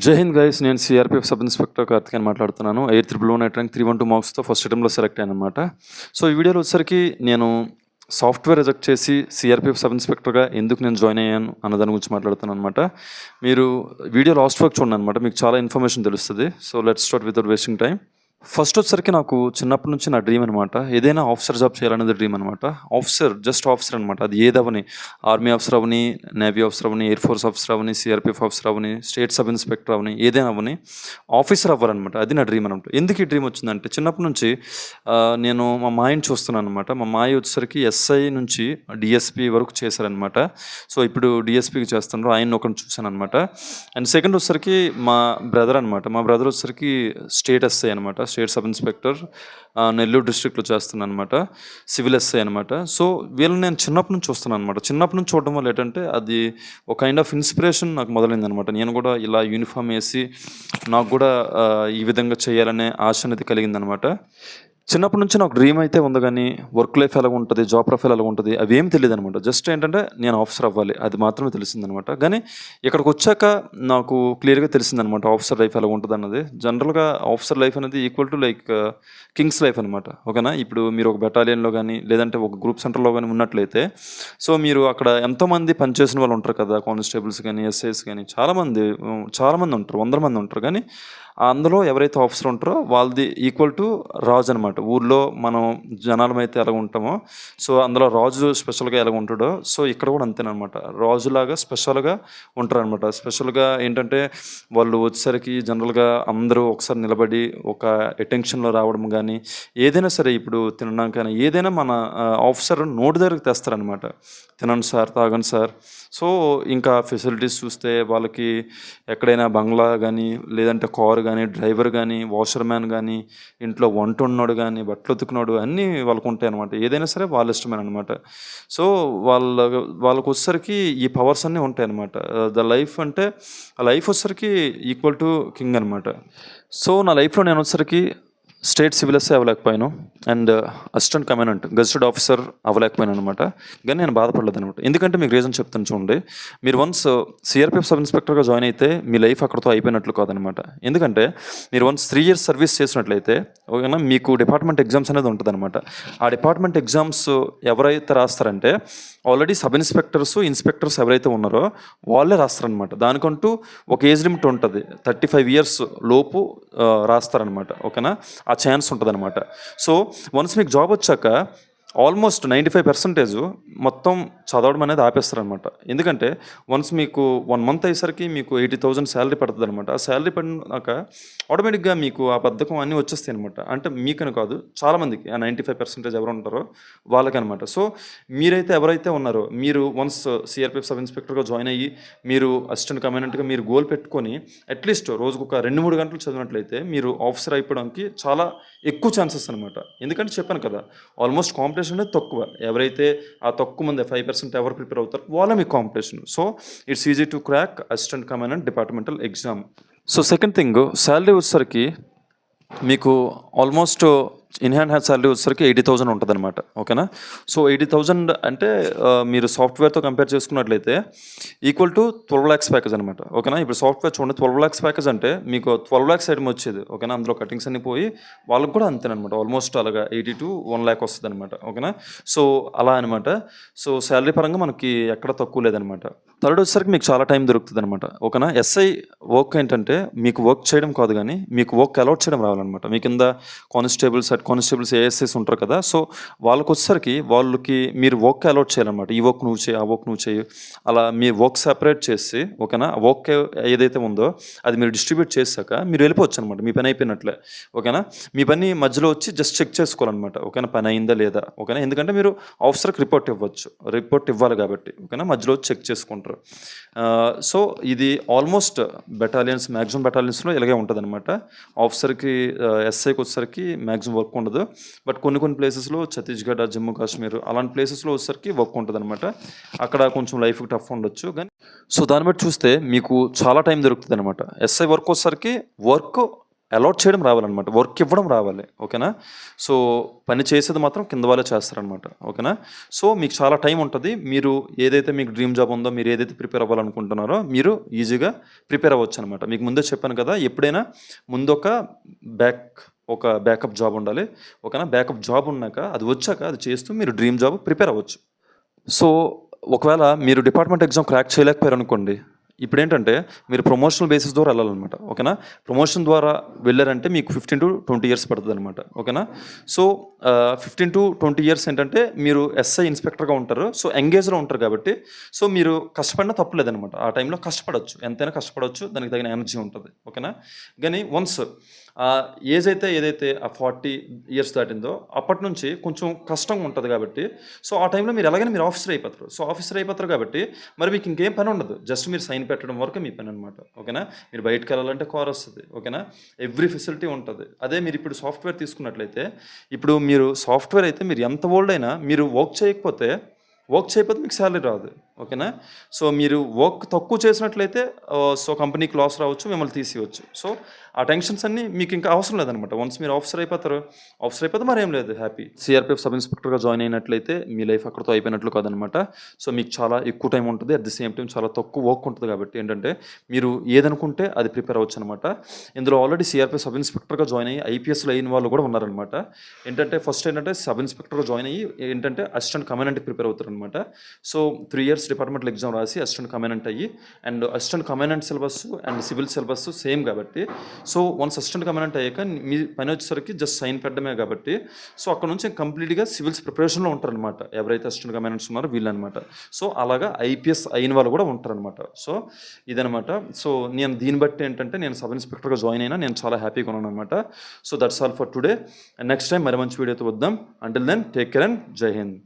జై హింద్ గైస్ నేను CRPF sub inspector Karthik అని మాట్లాడుతున్నాను. Eight triple one eight rank three one two మార్క్స్తో first అటెంప్ట్లో సెలెక్ట్ అయ్యాను అనమాట సో ఈ వీడియోలో వచ్చేసరికి నేను సాఫ్ట్వేర్ రిజెక్ట్ చేసి సిఆర్పిఎఫ్ సబ్ ఇన్స్పెక్టర్గా ఎందుకు నేను జాయిన్ అయ్యాను అన్న దాని గురించి మాట్లాడుతున్నాను అనమాట మీరు వీడియో లాస్ట్ వరకు చూడండి అనమాట మీకు చాలా ఇన్ఫర్మేషన్ తెలుస్తుంది. So let's start without wasting time first వచ్చేసరికి నాకు చిన్నప్పటి నుంచి నా డ్రీమ్ అనమాట ఏదైనా ఆఫీసర్ జాబ్ చేయాలనేది డ్రీమ్ అనమాట ఆఫీసర్ జస్ట్ ఆఫీసర్ అనమాట అది ఏదవని ఆర్మీ ఆఫీసర్ అవని నేవీ ఆఫీసర్ అవని ఎయిర్ ఫోర్స్ ఆఫీసర్ అవని సిఆర్పిఎఫ్ ఆఫీసర్ అవని స్టేట్ సబ్ ఇన్స్పెక్టర్ అవని ఏదైనా అవని ఆఫీసర్ అవ్వాలన్నమాట. అది నా డ్రీమ్ అనమాట ఎందుకు ఈ డ్రీమ్ వచ్చిందంటే చిన్నప్పటి నుంచి నేను మా మాయని చూస్తున్నాను అనమాట మా మాయ వచ్చేసరికి ఎస్ఐ నుంచి డిఎస్పి వరకు చేశారనమాట సో ఇప్పుడు డిఎస్పికి చేస్తున్నారు. ఆయన ఒకరిని చూశాను అనమాట అండ్ సెకండ్ వచ్చేసరికి మా బ్రదర్ అనమాట మా బ్రదర్ వచ్చేసరికి స్టేట్ ఎస్ఐ అనమాట స్టేట్ సబ్ ఇన్స్పెక్టర్ నెల్లూరు డిస్ట్రిక్ట్లో చేస్తున్నాను అనమాట సివిల్ ఎస్ఐ అనమాట సో వీళ్ళని నేను చిన్నప్పటి నుంచి చూస్తున్నాను అనమాట చిన్నప్పటి నుంచి చూడడం వల్ల ఏంటంటే అది ఒక కైండ్ ఆఫ్ ఇన్స్పిరేషన్ నాకు మొదలైంది అనమాట నేను కూడా ఇలా యూనిఫామ్ వేసి నాకు కూడా ఈ విధంగా చేయాలనే ఆశ అనేది కలిగిందనమాట చిన్నప్పటి నుంచి నాకు డ్రీమ్ అయితే ఉంది కానీ వర్క్ లైఫ్ ఎలా ఉంటుంది జాబ్ ప్రొఫైల్ ఎలా ఉంటుంది అవి ఏం తెలియదు అనమాట జస్ట్ ఏంటంటే నేను ఆఫీసర్ అవ్వాలి అది మాత్రమే తెలిసిందనమాట కానీ ఇక్కడికి వచ్చాక నాకు క్లియర్గా తెలిసిందనమాట ఆఫీసర్ లైఫ్ ఎలా ఉంటుంది అన్నది. జనరల్గా ఆఫీసర్ లైఫ్ అనేది equal to like kings life అనమాట ఓకేనా ఇప్పుడు మీరు ఒక బెటాలియన్లో కానీ లేదంటే ఒక గ్రూప్ సెంటర్లో కానీ ఉన్నట్లయితే సో మీరు అక్కడ ఎంతోమంది పనిచేసిన వాళ్ళు ఉంటారు కదా కానిస్టేబుల్స్ కానీ ఎస్ఐస్ కానీ చాలామంది చాలామంది ఉంటారు వందల మంది ఉంటారు. కానీ అందులో ఎవరైతే ఆఫీసర్ ఉంటారో వాళ్ళది ఈక్వల్ టు రాజు అనమాట ఊర్లో మనం జనాలం అయితే ఎలా ఉంటామో సో అందులో రాజు స్పెషల్గా ఎలా ఉంటాడో సో ఇక్కడ కూడా అంతేనమాట రాజులాగా స్పెషల్గా ఉంటారనమాట స్పెషల్గా ఏంటంటే వాళ్ళు వచ్చేసరికి జనరల్గా అందరూ ఒకసారి నిలబడి ఒక అటెన్షన్లో రావడం కానీ ఏదైనా సరే ఇప్పుడు తినడం కానీ ఏదైనా మన ఆఫీసర్ నోటి దగ్గరకు తెస్తారనమాట తినండి సార్ తాగండి సార్. సో ఇంకా ఫెసిలిటీస్ చూస్తే వాళ్ళకి ఎక్కడైనా బంగ్లా కానీ లేదంటే కారు కానీ డ్రైవర్ కానీ వాషర్ మ్యాన్ కానీ ఇంట్లో వంట ఉన్నాడు కానీ బట్టలు ఉతుకున్నాడు అన్నీ వాళ్ళకు ఉంటాయి అనమాట ఏదైనా సరే వాళ్ళ ఇష్టమైన అనమాట సో వాళ్ళ వాళ్ళకు వచ్చేసరికి ఈ పవర్స్ అన్నీ ఉంటాయి అనమాట ద లైఫ్ అంటే ఆ లైఫ్ వచ్చేసరికి ఈక్వల్ టు కింగ్ అనమాట సో నా లైఫ్లో నేను వచ్చేసరికి state civil SI అవ్వలేకపోయాను. And uh, assistant commandant gazetted officer అవ్వలేకపోయాను అనమాట కానీ నేను బాధపడలేదు అనమాట ఎందుకంటే మీకు రీజన్ చెప్తాను చూడండి. మీరు వన్స్ uh, సిఆర్పిఎఫ్ సబ్ ఇన్స్పెక్టర్గా జాయిన్ అయితే మీ లైఫ్ అక్కడతో అయిపోయినట్లు కాదనమాట ఎందుకంటే మీరు వన్స్ త్రీ ఇయర్స్ సర్వీస్ చేసినట్లయితే ఓకేనా మీకు డిపార్ట్మెంట్ ఎగ్జామ్స్ అనేది ఉంటుందన్నమాట. ఆ డిపార్ట్మెంట్ ఎగ్జామ్స్ ఎవరైతే రాస్తారంటే ఆల్రెడీ సబ్ ఇన్స్పెక్టర్స్ ఇన్స్పెక్టర్స్ ఎవరైతే ఉన్నారో వాళ్ళే రాస్తారనమాట దానికంటూ ఒక ఏజ్ లిమిట్ ఉంటుంది. థర్టీ ఫైవ్ ఇయర్స్ లోపు uh, రాస్తారనమాట ఓకేనా? ఆ ఛాన్స్ ఉంటుందన్నమాట. సో వన్స్ మీకు జాబ్ వచ్చాక ఆల్మోస్ట్ నైంటీ ఫైవ్ పర్సెంటేజ్ మొత్తం చదవడం అనేది ఆపేస్తారనమాట ఎందుకంటే వన్స్ మీకు వన్ మంత్ అయ్యేసరికి మీకు ఎయిటీ థౌజండ్ శాలరీ పడుతుంది అనమాట ఆ శాలరీ పడినాక ఆటోమేటిక్గా మీకు ఆ బద్ధకం అన్నీ వచ్చేస్తాయి అనమాట అంటే మీకని కాదు చాలామందికి ఆ నైంటీ ఫైవ్ పర్సెంటేజ్ ఎవరు ఉంటారో వాళ్ళకనమాట సో మీరైతే ఎవరైతే ఉన్నారో మీరు వన్స్ సిఆర్పిఎఫ్ సబ్ ఇన్స్పెక్టర్గా జాయిన్ అయ్యి మీరు అసిస్టెంట్ కమాండెంట్గా మీరు గోల్ పెట్టుకొని అట్లీస్ట్ రోజుకు ఒక రెండు మూడు గంటలు చదివినట్లయితే మీరు ఆఫీసర్ అయిపోవడానికి చాలా ఎక్కువ ఛాన్సెస్ అనమాట ఎందుకంటే చెప్పాను కదా ఆల్మోస్ట్ కాంపిటీషన్ అనేది తక్కువ. ఎవరైతే ఆ తక్కువ మంది ఫైవ్ పర్సెంట్ పర్సెంట్ ఎవరు ప్రిపేర్ అవుతారు వాళ్ళ మీ competition so it's easy to crack assistant commandant departmental exam so second thing salary వచ్చేసరికి మీకు almost in hand hand salary వచ్చేసరికి ఎయిటీ థౌసండ్ ఉంటుంది అనమాట ఓకేనా? సో ఎయిటీ థౌసండ్ అంటే మీరు సాఫ్ట్వేర్తో కంపేర్ చేసుకున్నట్లయితే equal to twelve lakhs package అనమాట ఓకేనా? ఇప్పుడు సాఫ్ట్వేర్ చూడండి ట్వెల్వ్ ల్యాక్స్ ప్యాకేజ్ అంటే మీకు ట్వెల్వ్ ల్యాక్స్ ఐటమ్ వచ్చేది ఓకేనా? అందులో కటింగ్స్ అన్ని పోయి వాళ్ళకి కూడా అంతేనమాట ఆల్మోస్ట్ అలాగా ఎయిటీ టు వన్ ల్యాక్ వస్తుంది అనమాట ఓకేనా? సో అలా అనమాట సో శాలరీ పరంగా మనకి ఎక్కడ తక్కువ లేదనమాట థర్డ్ వచ్చేసరికి మీకు చాలా టైం దొరుకుతుంది అనమాట ఓకేనా? ఎస్ఐ వర్క్ ఏంటంటే మీకు వర్క్ చేయడం కాదు కానీ మీకు వర్క్ అలౌట్ చేయడం రావాలన్నమాట. మీ కింద కానిస్టేబుల్స్ అట్ కానిస్టేబుల్స్ ఏఎస్ఐస్ ఉంటారు కదా? సో వాళ్ళకి వచ్చేసరికి వాళ్ళకి మీరు వర్క్ అలౌట్ చేయాలన్నమాట. ఈ వర్క్ నువ్వు చేయి ఆ వర్క్ నువ్వు చేయి. అలా మీ వర్క్ సెపరేట్ చేసి ఓకేనా? వర్క్ ఏదైతే ఉందో అది మీరు డిస్ట్రిబ్యూట్ చేశాక మీరు వెళ్ళిపోవచ్చు అనమాట మీ పని అయిపోయినట్లే. ఓకేనా? మీ పని మధ్యలో వచ్చి జస్ట్ చెక్ చేసుకోవాలన్నమాట. ఓకేనా? పని అయిందా లేదా? ఓకేనా? ఎందుకంటే మీరు ఆఫీసర్కి రిపోర్ట్ ఇవ్వచ్చు. రిపోర్ట్ ఇవ్వాలి కాబట్టి. ఓకేనా? మధ్యలో వచ్చి చెక్ చేసుకుంటారు. అంటారు సో ఇది ఆల్మోస్ట్ బెటాలియన్స్ మ్యాక్సిమం బెటాలియన్స్లో ఇలాగే ఉంటుంది అనమాట ఆఫీసర్కి ఎస్ఐకి వచ్చేసరికి మ్యాక్సిమం వర్క్ ఉండదు. బట్ కొన్ని కొన్ని ప్లేసెస్లో ఛత్తీస్గఢ్ జమ్మూ కాశ్మీర్ అలాంటి ప్లేసెస్లో వచ్చేసరికి వర్క్ ఉంటుంది అనమాట అక్కడ కొంచెం లైఫ్కి టఫ్ ఉండొచ్చు. కానీ సో దాన్ని బట్టి చూస్తే మీకు చాలా టైం దొరుకుతుంది అనమాట ఎస్ఐ వర్క్ వచ్చేసరికి వర్క్ అలాట్ చేయడం రావాలన్నమాట. వర్క్ ఇవ్వడం రావాలి. ఓకేనా? సో పని చేసేది మాత్రం కింద వాళ్ళే చేస్తారనమాట ఓకేనా? సో మీకు చాలా టైం ఉంటుంది. మీరు ఏదైతే మీకు డ్రీమ్ జాబ్ ఉందో మీరు ఏదైతే ప్రిపేర్ అవ్వాలనుకుంటున్నారో మీరు ఈజీగా ప్రిపేర్ అవ్వచ్చు అనమాట మీకు ముందే చెప్పాను కదా ఎప్పుడైనా ముందు ఒక బ్యాక్ ఒక బ్యాకప్ జాబ్ ఉండాలి. ఓకేనా? బ్యాకప్ జాబ్ ఉన్నాక అది వచ్చాక అది చేస్తూ మీరు డ్రీమ్ జాబ్ ప్రిపేర్ అవ్వచ్చు. సో ఒకవేళ మీరు డిపార్ట్మెంట్ ఎగ్జామ్ క్రాక్ చేయలేకపోయారు అనుకోండి ఇప్పుడు ఏంటంటే మీరు ప్రమోషనల్ బేసిస్ ద్వారా వెళ్ళాలన్నమాట ఓకేనా? ప్రమోషన్ ద్వారా వెళ్ళారంటే మీకు ఫిఫ్టీన్ టు ట్వంటీ ఇయర్స్ పడుతుంది అనమాట ఓకేనా so fifteen to twenty years ఏంటంటే మీరు ఎస్ఐ ఇన్స్పెక్టర్గా ఉంటారు సో ఎంగేజ్లో ఉంటారు కాబట్టి సో మీరు కష్టపడినా లేదనమాట ఆ టైంలో కష్టపడవచ్చు ఎంతైనా కష్టపడవచ్చు దానికి తగిన ఎనర్జీ ఉంటుంది ఓకేనా? కానీ వన్స్ ఏజ్ అయితే ఏదైతే ఆ ఫార్టీ ఇయర్స్ దాటిందో అప్పటి నుంచి కొంచెం కష్టంగా ఉంటుంది కాబట్టి సో ఆ టైంలో మీరు ఎలాగైనా మీరు ఆఫీసర్ అయిపోతారు. సో ఆఫీసర్ అయిపోతారు కాబట్టి మరి మీకు ఇంకేం పని ఉండదు. జస్ట్ మీరు సైన్ పెట్టడం వరకు మీ పని అనమాట ఓకేనా? మీరు బయటకు వెళ్ళాలంటే కార్ వస్తుంది. ఓకేనా? ఎవ్రీ ఫెసిలిటీ ఉంటుంది. అదే మీరు ఇప్పుడు సాఫ్ట్వేర్ తీసుకున్నట్లయితే ఇప్పుడు మీరు సాఫ్ట్వేర్ అయితే మీరు ఎంత ఓల్డ్ అయినా మీరు వర్క్ చేయకపోతే వర్క్ చేయకపోతే మీకు శాలరీ రాదు. ఓకేనా? సో మీరు వర్క్ తక్కువ చేసినట్లయితే సో కంపెనీకి లాస్ రావచ్చు మిమ్మల్ని తీసివచ్చు సో ఆ టెన్షన్స్ అన్నీ మీకు ఇంకా అవసరం లేదనమాట. వన్స్ మీరు ఆఫీసర్ అయిపోతారు ఆఫీసర్ అయిపోతే మరేం లేదు హ్యాపీ. సిఆర్పిఎఫ్ సబ్ ఇన్స్పెక్టర్గా జాయిన్ అయినట్లయితే మీ లైఫ్ అక్కడతో అయిపోయినట్లు కాదనమాట. సో మీకు చాలా ఎక్కువ టైం ఉంటుంది అట్ ది సేమ్ టైం చాలా తక్కువ వర్క్ ఉంటుంది కాబట్టి ఏంటంటే మీరు ఏదనుకుంటే అది ప్రిపేర్ అవ్వచ్చు అనమాట ఇందులో ఆల్రెడీ సిఆర్పిఎఫ్ సబ్ ఇన్స్పెక్టర్గా జాయిన్ అయ్యి ఐపీఎస్లో అయిన వాళ్ళు కూడా ఉన్నారనమాట. ఏంటంటే ఫస్ట్ ఏంటంటే సబ్ ఇన్స్పెక్టర్గా జాయిన్ అయ్యి ఏంటంటే అసిస్టెంట్ కమాండెంట్కి ప్రిపేర్ అవుతారనమాట. So three years departmental exam రాసి అసిస్టెంట్ కమాండెంట్ అయ్యి and assistant commandant syllabus and civil syllabus same కాబట్టి. సో వన్స్ అసిస్టెంట్ కమాండెంట్ అయ్యాక మీ పని వచ్చేసరికి జస్ట్ సైన్ పెట్టడమే కాబట్టి. సో అక్కడ నుంచి కంప్లీట్గా సివిల్స్ ప్రిపరేషన్లో ఉంటారనమాట ఎవరైతే అసిస్టెంట్ కమాండెంట్స్ ఉన్నారో వీళ్ళనమాట సో అలాగా ఐపీఎస్ అయిన వాళ్ళు కూడా ఉంటారనమాట సో ఇదనమాట సో నేను దీన్ని బట్టి ఏంటంటే నేను సబ్ ఇన్స్పెక్టర్గా జాయిన్ అయినా నేను చాలా హ్యాపీగా ఉన్నాను అనమాట so that's all for today next time మరి మంచి వీడియోతో వద్దాం. Until then take care and Jai Hind